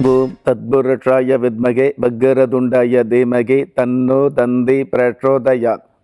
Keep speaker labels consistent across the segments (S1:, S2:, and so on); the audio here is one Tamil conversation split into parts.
S1: பூம் தத்புருஷாய வித்மகே பக்கரதுண்டாய தீமகே தன்னோ தந்தி பிரச்சோதயாத்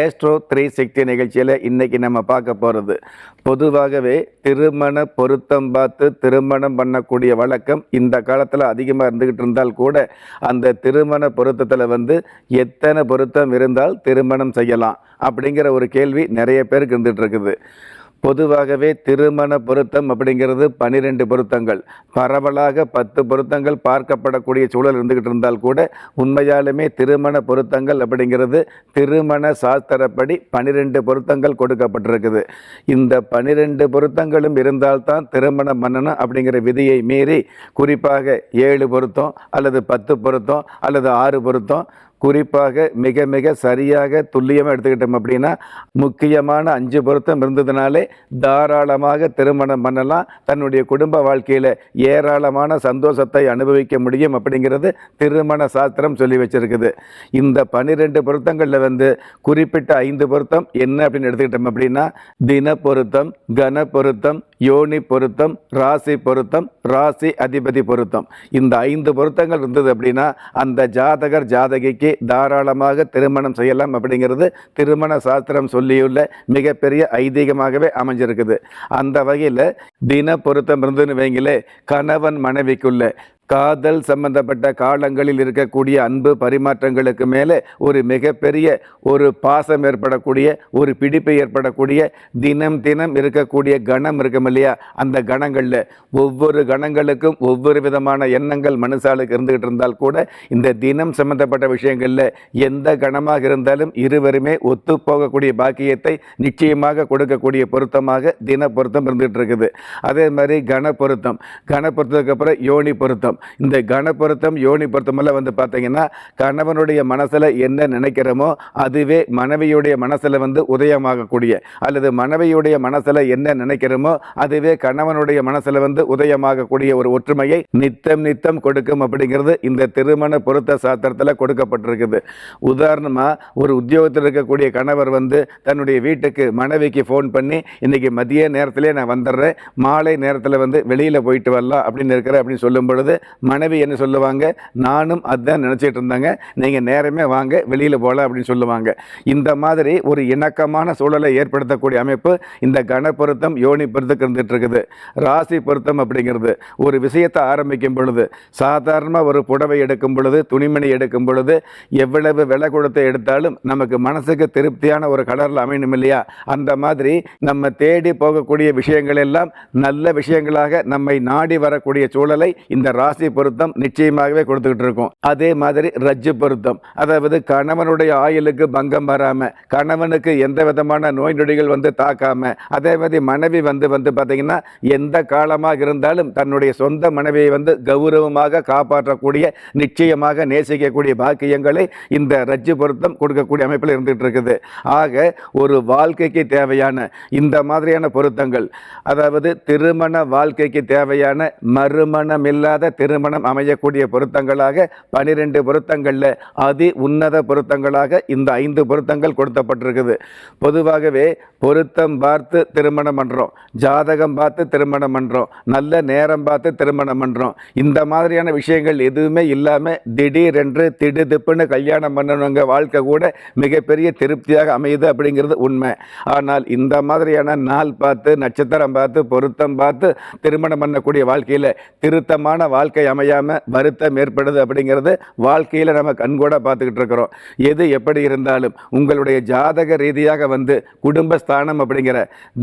S1: Astro three sixty நிகழ்ச்சியில் இன்றைக்கி நம்ம பார்க்க போகிறது பொதுவாகவே திருமண பொருத்தம் பார்த்து திருமணம் பண்ணக்கூடிய வழக்கம் இந்த காலத்தில் அதிகமாக இருந்துக்கிட்டு இருந்தால் கூட அந்த திருமண பொருத்தத்தில் வந்து எத்தனை பொருத்தம் இருந்தால் திருமணம் செய்யலாம் அப்படிங்கிற ஒரு கேள்வி நிறைய பேருக்கு இருந்துகிட்டு இருக்குது. பொதுவாகவே திருமண பொருத்தம் அப்படிங்கிறது பன்னிரெண்டு பொருத்தங்கள். பரவலாக பத்து பொருத்தங்கள் பார்க்கப்படக்கூடிய சூழல் இருந்துகிட்டு இருந்தால் கூட உண்மையாலுமே திருமண பொருத்தங்கள் அப்படிங்கிறது திருமண சாஸ்திரப்படி பன்னிரெண்டு பொருத்தங்கள் கொடுக்கப்பட்டிருக்குது. இந்த பன்னிரெண்டு பொருத்தங்களும் இருந்தால்தான் திருமணம் பண்ணணும் அப்படிங்கிற விதியை மீறி குறிப்பாக ஏழு பொருத்தம் அல்லது பத்து பொருத்தம் அல்லது ஆறு பொருத்தம் குறிப்பாக மிக மிக சரியாக துல்லியமாக எடுத்துக்கிட்டோம் அப்படின்னா முக்கியமான அஞ்சு பொருத்தம் இருந்ததுனாலே தாராளமாக திருமணம் பண்ணலாம். தன்னுடைய குடும்ப வாழ்க்கையில் ஏராளமான சந்தோஷத்தை அனுபவிக்க முடியும் அப்படிங்கிறது திருமண சாஸ்திரம் சொல்லி வச்சிருக்குது. இந்த பன்னிரெண்டு பொருத்தங்களில் வந்து குறிப்பிட்ட ஐந்து பொருத்தம் என்ன அப்படின்னு எடுத்துக்கிட்டோம் அப்படின்னா தின பொருத்தம் கன பொருத்தம் யோனி பொருத்தம் ராசி பொருத்தம் ராசி அதிபதி பொருத்தம். இந்த ஐந்து பொருத்தங்கள் இருந்தது அப்படின்னா அந்த ஜாதகர் ஜாதகிக்கு தாராளமாக திருமணம் செய்யலாம் அப்படிங்கிறது திருமண சாஸ்திரம் சொல்லியுள்ள மிகப்பெரிய ஐதீகமாகவே அமைஞ்சிருக்குது. அந்த வகையில் தின பொருத்தம் இருந்துன்னு வைங்களே கணவன் மனைவிக்குள்ள காதல் சம்பந்தப்பட்ட காலங்களில் இருக்கக்கூடிய அன்பு பரிமாற்றங்களுக்கு மேலே ஒரு மிகப்பெரிய ஒரு பாசம் ஏற்படக்கூடிய ஒரு பிடிப்பு ஏற்படக்கூடிய தினம் தினம் இருக்கக்கூடிய கணம் இருக்கும் இல்லையா? அந்த கணங்களில் ஒவ்வொரு கணங்களுக்கும் ஒவ்வொரு விதமான எண்ணங்கள் மனுஷாளுக்கு இருந்துகிட்டு இருந்தால் கூட இந்த தினம் சம்பந்தப்பட்ட விஷயங்களில் எந்த கணமாக இருந்தாலும் இருவருமே ஒத்து போகக்கூடிய பாக்கியத்தை நிச்சயமாக கொடுக்கக்கூடிய பொருத்தமாக தின பொருத்தம் இருந்துகிட்டு இருக்குது. அதே மாதிரி கண பொருத்தம். கண பொருத்தத்துக்கு அப்புறம் யோனி பொருத்தம். இந்த கண பொருத்தம் யோனி பொருத்தமெல்லாம் வந்து பார்த்தீங்கன்னா கணவனுடைய மனசில் என்ன நினைக்கிறோமோ அதுவே மனைவியுடைய மனசில் வந்து உதயமாகக்கூடிய அல்லது மனைவியுடைய மனசில் என்ன நினைக்கிறோமோ அதுவே கணவனுடைய மனசில் வந்து உதயமாகக்கூடிய ஒரு ஒற்றுமையை நித்தம் நித்தம் கொடுக்கும் அப்படிங்கிறது இந்த திருமண பொருத்த சாத்திரத்தில் கொடுக்கப்பட்டிருக்குது. உதாரணமாக ஒரு உத்தியோகத்தில் இருக்கக்கூடிய கணவர் வந்து தன்னுடைய வீட்டுக்கு மனைவிக்கு ஃபோன் பண்ணி இன்னைக்கு மதிய நேரத்திலே நான் வந்துடுறேன் மாலை நேரத்தில் வந்து வெளியில் போயிட்டு வரலாம் அப்படின்னு இருக்கிறேன் அப்படின்னு சொல்லும் பொழுது மனைவி என்ன சொல்லுவாங்க? நானும் அதுதான் நினச்சிட்டு இருந்தாங்க. நீங்கள் நேரமே வாங்க வெளியில் போகலாம் அப்படின்னு சொல்லுவாங்க. இந்த மாதிரி ஒரு இணக்கமான சூழலை ஏற்படுத்தக்கூடிய அமைப்பு இந்த கணபொருத்தம் யோனி பொருத்துக்கு இருந்துட்டு இருக்குது ராசி பொருத்தம் அப்படிங்கிறது ஒரு விஷயத்தை ஆரம்பிக்கும் பொழுது சாதாரணமாக ஒரு புடவை எடுக்கும் பொழுது துணிமணி எடுக்கும் பொழுது எவ்வளவு விலை கொடுத்து எடுத்தாலும் நமக்கு மனசுக்கு திருப்தியான ஒரு கலரில் அமையணும் இல்லையா? அந்த மாதிரி நம்ம தேடி போகக்கூடிய விஷயங்கள் எல்லாம் நல்ல விஷயங்களாக நம்மை நாடி வரக்கூடிய சூழலை இந்த ராசி பொருத்தம் நிச்சயமாகவே கொடுத்துக்கிட்டு இருக்கும். அதே மாதிரி ரஜ்ஜு பொருத்தம். அதாவது கணவனுடைய ஆயுளுக்கு பங்கம் வராமல் கணவனுக்கு எந்த விதமான நோய் நொடிகள் வந்து தாக்காம அதே மாதிரி மனைவி வந்து வந்து பார்த்தீங்கன்னா எந்த காலமாக இருந்தாலும் தன்னுடைய சொந்த மனைவியை வந்து கௌரவமாக காப்பாற்றக்கூடிய நிச்சயமாக நேசிக்கக்கூடிய பாக்கியங்களை இந்த ரஜ்ஜு பொருத்தம் கொடுக்கக்கூடிய அமைப்பில் இருந்துகிட்டு இருக்குது. ஆக ஒரு வாழ்க்கைக்கு தேவையான இந்த மாதிரியான பொருத்தங்கள் அதாவது திருமண வாழ்க்கைக்கு தேவையான மறுமணம் இல்லாத திருமணம் அமையக்கூடிய பொருத்தங்களாக பனிரெண்டு பொருத்தங்களில் அதி உன்னத பொருத்தங்களாக இந்த ஐந்து பொருத்தங்கள் கொடுத்தப்பட்டிருக்குது. பொதுவாகவே பொருத்தம் பார்த்து திருமணம் பண்ணுறோம் ஜாதகம் பார்த்து திருமணம் பண்ணுறோம் நல்ல நேரம் பார்த்து திருமணம் பண்ணுறோம் இந்த மாதிரியான விஷயங்கள் எதுவுமே இல்லாமல் திடீரென்று திடுதிப்புன்னு கல்யாணம் பண்ணணுங்க வாழ்க்கை கூட மிகப்பெரிய திருப்தியாக அமையுது அப்படிங்கிறது உண்மை. ஆனால் இந்த மாதிரியான நாள் பார்த்து நட்சத்திரம் பார்த்து பொருத்தம் பார்த்து திருமணம் பண்ணக்கூடிய வாழ்க்கையில் திருத்தமான வாழ்க்கை வாழ்க்கை அமையாமல் வருத்தம் ஏற்படுது அப்படிங்கிறது வாழ்க்கையில் நம்ம கண்கூட பார்த்துக்கிட்டு இருக்கிறோம். எது எப்படி இருந்தாலும் உங்களுடைய ஜாதக ரீதியாக வந்து குடும்பஸ்தானம் அப்படிங்கிற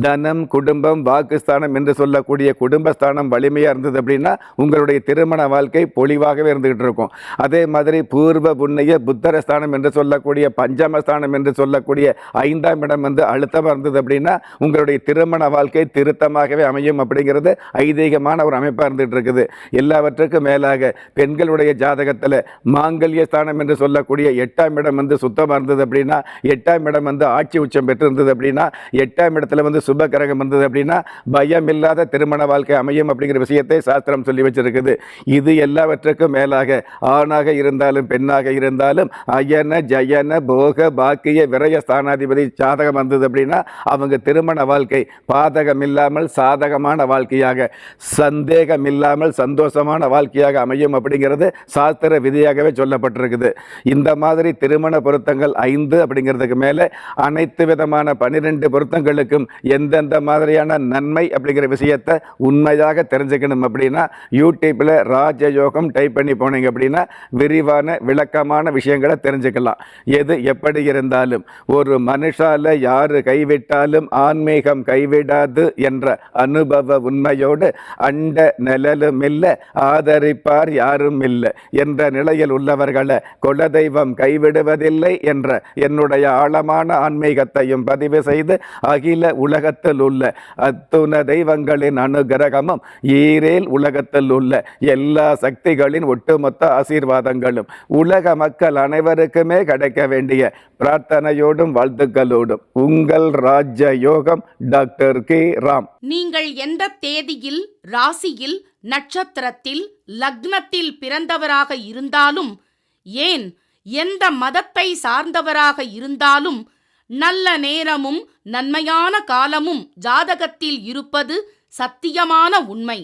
S1: தனம் குடும்பம் வாக்குஸ்தானம் என்று சொல்லக்கூடிய குடும்பஸ்தானம் வலிமையாக இருந்தது அப்படின்னா உங்களுடைய திருமண வாழ்க்கை பொலிவாகவே இருந்துகிட்டு இருக்கும். அதே மாதிரி பூர்வ புண்ணிய புத்தரஸ்தானம் என்று சொல்லக்கூடிய பஞ்சமஸ்தானம் என்று சொல்லக்கூடிய ஐந்தாம் இடம் வந்து அழுத்தமாக இருந்தது அப்படின்னா உங்களுடைய திருமண வாழ்க்கை திருத்தமாகவே அமையும் அப்படிங்கிறது ஐதீகமான ஒரு அமைப்பாக இருந்துகிட்டு இருக்குது. எல்லாவற்றையும் எல்லாவற்றுக்கும் மேலாக பெண்களுடைய ஜாதகத்தில் மாங்கல்ய ஸ்தானம் என்று சொல்லக்கூடிய எட்டாம் இடம் வந்து சுத்தமாக இருந்தது அப்படின்னா எட்டாம் இடம் வந்து ஆட்சி உச்சம் பெற்றிருந்தது அப்படின்னா எட்டாம் இடத்துல வந்து சுப கிரகம் இருந்தது அப்படின்னா பயம் இல்லாத திருமண வாழ்க்கை அமையும் அப்படிங்கிற விஷயத்தை சாஸ்திரம் சொல்லி வச்சிருக்குது. இது எல்லாவற்றுக்கும் மேலாக ஆணாக இருந்தாலும் பெண்ணாக இருந்தாலும் அயன ஜயன போக பாக்கிய விரய ஸ்தானாதிபதி ஜாதகம் வந்தது அப்படின்னா அவங்க திருமண வாழ்க்கை பாதகம் இல்லாமல் சாதகமான வாழ்க்கையாக சந்தேகம் இல்லாமல் சந்தோஷமான வாழ்க்கையாக அமையும் அப்படிங்கிறது சாஸ்திர விதியாகவே சொல்லப்பட்டிருக்குது. இந்த மாதிரி திருமண பொருத்தங்கள் ஐந்து அப்படிங்கிறதுக்கு மேலே அனைத்து விதமான பன்னிரெண்டு பொருத்தங்களுக்கும் எந்தெந்த மாதிரியான நன்மை அப்படிங்கிற விஷயத்தை உண்மையாக தெரிஞ்சுக்கணும் அப்படின்னா யூடியூப்பில் ராஜயோகம் டைப் பண்ணி போனீங்க அப்படின்னா விரிவான விளக்கமான விஷயங்களை தெரிஞ்சுக்கலாம். எது எப்படி இருந்தாலும் ஒரு மனுஷால யார் கைவிட்டாலும் ஆன்மீகம் கைவிடாது என்ற அனுபவ உண்மையோடு அண்ட நிழலும் இல்லை ஆதரிப்பார் யாரும் இல்லை என்ற நிலையில் உள்ளவர்களை குலதெய்வம் கைவிடுவதில்லை என்ற என்னுடைய ஆழமான ஆன்மீகத்தையும் பதிவு செய்து அகில உலகத்தில் உள்ள அத்துண தெய்வங்களின் அனுகிரகமும் ஈரேல் உலகத்தில் உள்ள எல்லா சக்திகளின் ஒட்டுமொத்த ஆசீர்வாதங்களும் உலக மக்கள் அனைவருக்குமே கிடைக்க வேண்டிய பிரார்த்தனையோடும் வாழ்த்துக்களோடும். உங்கள் ராஜ்ய யோகம் டாக்டர் கே. ராம்.
S2: நீங்கள் எந்த தேதியில் ராசியில் நட்சத்திரத்தில் லக்னத்தில் பிறந்தவராக இருந்தாலும் ஏன் எந்த மதத்தை சார்ந்தவராக இருந்தாலும் நல்ல நேரமும் நன்மையான காலமும் ஜாதகத்தில் இருப்பது சத்தியமான உண்மை.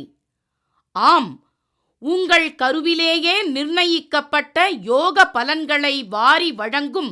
S2: ஆம் உங்கள் கருவிலேயே நிர்ணயிக்கப்பட்ட யோக பலன்களை வாரி வழங்கும்